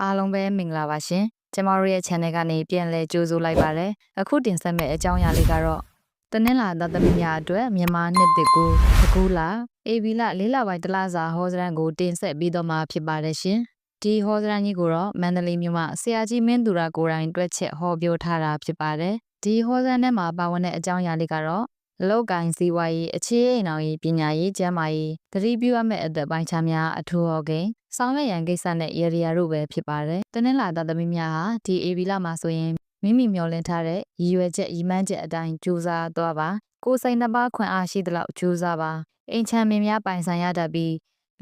အားလုံးပဲမင်္ဂလာပါရှင်ကျမတို့ရဲ့ channel ကနေပြန်လည်ကြိုဆိုလိုက်ပါတယ်အခုတင်ဆက်မယ့်အကြောင်းအရာလေးကတော့တနင်္လာသားသမီးများအတွက်မြန်မာနှစ်တစ်ကိုအခုလာ AB လ၄လပိုင်းတလစာဟောစရန်ကိုတင်ဆက်ပြီးတော့မှာဖြစ်ပါတယ်ရှင်ဒီဟောစရန်ကြီးကိုတော့မန္တလေးမြို့မှာဆရာကြီးမင်းသူရကိုယ်တိုင်တွက်ချက်ဟောပြောထားတာဖြစ်ပါတယ်ဒီဟောစရန်ထဲမှာပါဝင်တဲ့အကြောင်းအရာလေးကတော့အလောက်ကိုင်းစည်းဝါးရေးအခြေအိမ်အောင်ရေးပညာရေးကျန်းမာရေးသတိပြုရမယ့်အသက်ပိုင်းခြားများအထူးဟောကိန်း ဆောင်ရွက်ရန်ကိစ္စနဲ့ရေရီယာတို့ပဲဖြစ်ပါတယ်။တနင်္လာသားသမီးများဟာဒီ AB လမှာဆိုရင်မိမိမျှော်လင့်ထားတဲ့ရည်ရွယ်ချက်ရည်မှန်းချက်အတိုင်းကြိုးစားသွားပါ။ကိုယ်စိတ်နှပါခွင့်အားရှိသလောက်ကြိုးစားပါ။အိမ်ချမ်းမင်းများပိုင်ဆိုင်ရတတ်ပြီး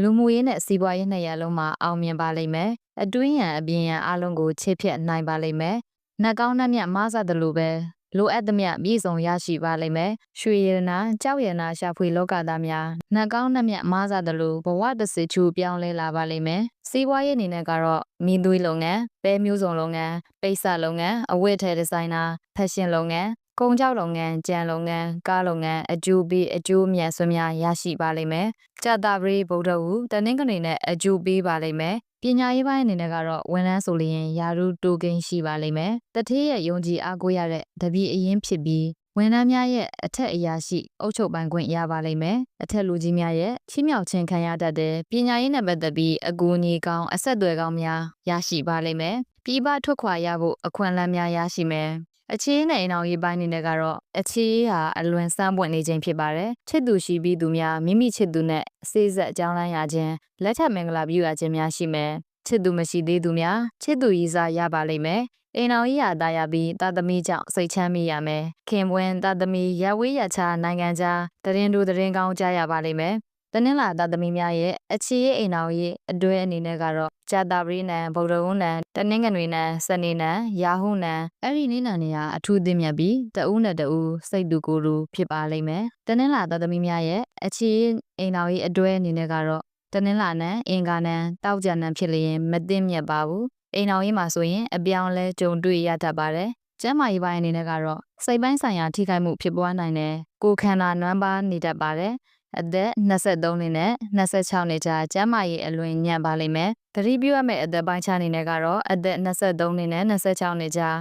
လူမှုရေးနဲ့စီးပွားရေးနှစ်ရပ်လုံးမှာအောင်မြင်ပါလိမ့်မယ်။အတွင်းရန်အပြင်ရန်အလုံးကိုချေဖြတ်နိုင်ပါလိမ့်မယ်။နှက်ကောင်းနှက်မြတ်မဆသလိုပဲ လိုအပ်သမျှပြည်စုံရရှိပါလိမ့်မယ်။ရွှေရတနာကြောက်ရနာရှာဖွေလောကသားများနှက်ကောင်းနှက်မြတ်မားစားသလိုဘဝတစ်စစ်ချူပြောင်းလဲလာပါလိမ့်မယ်။စီးပွားရေးအနေနဲ့ကတော့မိသွေးလုပ်ငန်း၊ပဲမျိုးစုံလုပ်ငန်း၊ပိတ်စလုပ်ငန်း၊အဝတ်ထည်ဒီဇိုင်နာ၊ဖက်ရှင်လုပ်ငန်း၊ ကုန်ကြောက်လုပ်ငန်း၊ကြံလုပ်ငန်း၊ကားလုပ်ငန်းအကျိုးပေးအကျိုးမြတ်စွာများရရှိပါလိမ့်မယ်။ကြတာပရိဗုဒ္ဓဟူတနင်္ဂနွေနဲ့အကျိုးပေးပါလိမ့်မယ်။ပညာရေးပိုင်းအနေနဲ့ကတော့ဝန်ထမ်းဆိုလျင်ယာရုတိုကိန်းရှိပါလိမ့်မယ်။တထေးရဲ့ယုံကြည်အားကိုးရတဲ့တပည့်အရင်ဖြစ်ပြီးဝန်ထမ်းများရဲ့အထက်အရာရှိအုပ်ချုပ်ပိုင်ခွင့်ရပါလိမ့်မယ်။အထက်လူကြီးများရဲ့ချီးမြှောက်ခြင်းခံရတတ်တဲ့ပညာရေးနဲ့ပတ်သက်ပြီးအကူအညီကောင်းအဆက်အသွယ်ကောင်းများရရှိပါလိမ့်မယ်။ပြည်ပထွက်ခွာရဖို့အခွင့်အလမ်းများရရှိမယ်။ အခြေနဲ့အိမ်အောင်ရေးပိုင်းနေနဲ့ကတော့အခြေဟာအလွန်စမ်းပွင့်နေခြင်းဖြစ်ပါတယ်ချစ်သူရှိပြီးသူများမိမိချစ်သူနဲ့စေစပ်အကြောင်းလမ်းရခြင်းလက်ထပ်မင်္ဂလာပြုရခြင်းများရှိမယ်ချစ်သူမရှိသေးသူများချစ်သူရည်စားရပါလိမ့်မယ်အိမ်တော်ကြီးဟာတာယာပြီးတာသမီကြောင့်စိတ်ချမ်းမိရမယ်ခင်ပွန်းတာသမီရဝေးရချာနိုင်ငံခြားတရင်တို့တရင်ကောင်းကြားရပါလိမ့်မယ် တနင်္လာသားသမီးများရဲ့အခြေရေးအိမ်တော်ရေးအတွဲအနေနဲ့ကတော့ဂျာတာပရိနံဗုဒ္ဓဝုနံတနင်္ဂနွေနံစနေနံယာဟုနံအဲ့ဒီနေ့နံတွေဟာအထူးသင့်မြတ်ပြီးတဦးနဲ့တဦးစိတ်တူကိုယ်တူဖြစ်ပါလိမ့်မယ်တနင်္လာသားသမီးများရဲ့အခြေရေးအိမ်တော်ရေးအတွဲအနေနဲ့ကတော့တနင်္လာနံအင်္ဂါနံတောက်ကြနံဖြစ်လျင်မသိမြတ်ပါဘူးအိမ်တော်ရေးမှာဆိုရင်အပြောင်းလဲကြုံတွေ့ရတတ်ပါတယ်ကျမ်းမာရေးပိုင်းအနေနဲ့ကတော့စိတ်ပိုင်းဆိုင်ရာထိခိုက်မှုဖြစ်ပွားနိုင်တယ်ကိုယ်ခန္ဓာနွမ်းပါနေတတ်ပါတယ် အသက်23နှစ်နဲ့26နှစ်ကြားကျန်းမာရေးအလွန်ညံ့ပါလိမ့်မယ်။သတိပြုရမယ့်အသက်ပိုင်းခြားအနေနဲ့ကတော့အသက်23နှစ်နဲ့26နှစ်ကြား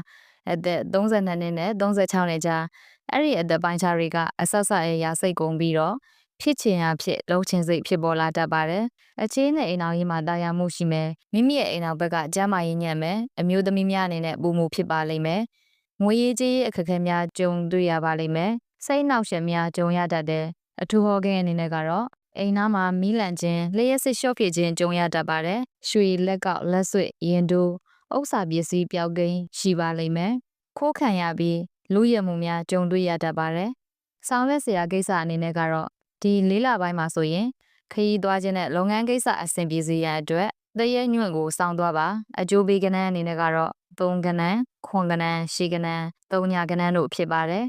အသက်32နှစ်နဲ့36နှစ်ကြားအဲ့ဒီအသက်ပိုင်းခြားတွေကအဆက်ဆက်အရာစိတ်ကုန်ပြီးတော့ဖြစ်ချင်ရဖြစ်လုံးချင်းစိတ်ဖြစ်ပေါ်လာတတ်ပါတယ်။အခြေနဲ့အိမ်အောင်ရေးမှာတာယာမှုရှိမယ်။မိမိရဲ့အိမ်အောင်ဘက်ကကျမ်းမာရေးညံ့မယ်။အမျိုးသမီးများအနေနဲ့ပုံမှုဖြစ်ပါလိမ့်မယ်။ငွေရေးကြေးအခက်အခဲများကြုံတွေ့ရပါလိမ့်မယ်။စိတ်နှောက်ယှက်များကြုံရတတ်တယ်။ အထူးဟောကိန်းအနေနဲ့ကတော့အိမ်သားမှာမီးလန့်ခြင်းလျှက်စစ်ရှော့ဖြစ်ခြင်းကြုံရတတ်ပါတယ်။ရွှေလက်ကောက်လက်ဆွတ်ရင်တို့ဥစ္စာပစ္စည်းပျောက်ကိန်းရှိပါလိမ့်မယ်။ခိုးခံရပြီးလူရမှုများကြုံတွေ့ရတတ်ပါတယ်။ဆောင်ရွက်စရာကိစ္စအနေနဲ့ကတော့ဒီလေးလပိုင်းမှာဆိုရင်ခရီးသွားခြင်းနဲ့လုပ်ငန်းကိစ္စအဆင်ပြေစေရန်အတွက်တရဲညွန့်ကိုစောင်းသွားပါအကျိုးပေးကဏ္ဍအနေနဲ့ကတော့သုံးကဏ္ဍခွန်ကဏ္ဍရှေကဏ္ဍသုံးညာကဏ္ဍတို့ဖြစ်ပါတယ်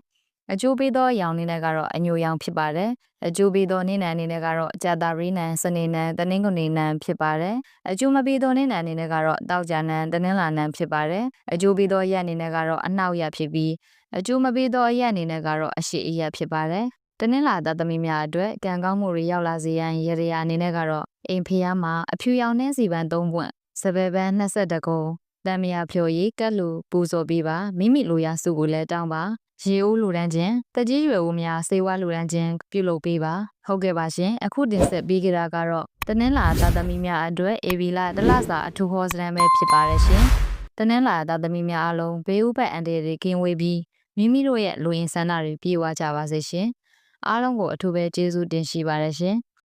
အကျိုးပေးသောရောင်အနေနဲ့ကတော့အညိုရောင်ဖြစ်ပါတယ်အကျိုးပေးသောနေ့နံအနေနဲ့ကတော့ကြာတာရီနံစနေနံတနင်္ဂနွေနံဖြစ်ပါတယ်အကျိုးမပေးသောနေ့နံအနေနဲ့ကတော့တောက်ကြနံတနင်္လာနံဖြစ်ပါတယ်အကျိုးပေးသောရက်အနေနဲ့ကတော့အနောက်ရက်ဖြစ်ပြီးအကျိုးမပေးသောရက်အနေနဲ့ကတော့အရှိအရက်ဖြစ်ပါတယ်တနင်္လာသားသမီးများအတွက်ကံကောင်းမှုတွေရောက်လာစေရန်ရရအနေနဲ့ကတော့အိမ်ဖျားမှာအဖြူရောင်နှင်းစီပန်း၃ပွင့်စပယ်ပန်း22ကု န်းတံမယာဖြိုရီကက်လူပူဇော်ပေးပါမိမိလိုရာစုကိုလည်းတောင်းပါရေအိုးလိုတန်းခြင်းတကြီးရွယ်ဦးများစေဝါလိုတန်းခြင်းပြုလုပ်ပေးပါဟုတ်ကဲ့ပါရှင်အခုတင်ဆက်ပေးကြတာကတော့တနင်္လာသားသမီးများအတွက်အေဗီလာတလစာအထူးဟောစရန်ပဲဖြစ်ပါတယ်ရှင်တနင်္လာသားသမီးများအားလုံးဘေးဥပတ်အန်တီတွေကင်းဝေးပြီးမိမိတို့ရဲ့လူရင်းဆန္ဒတွေပြေဝကြပါစေရှင်အားလုံးကိုအထူးပဲကျေးဇူးတင်ရှိပါတယ်ရှင်။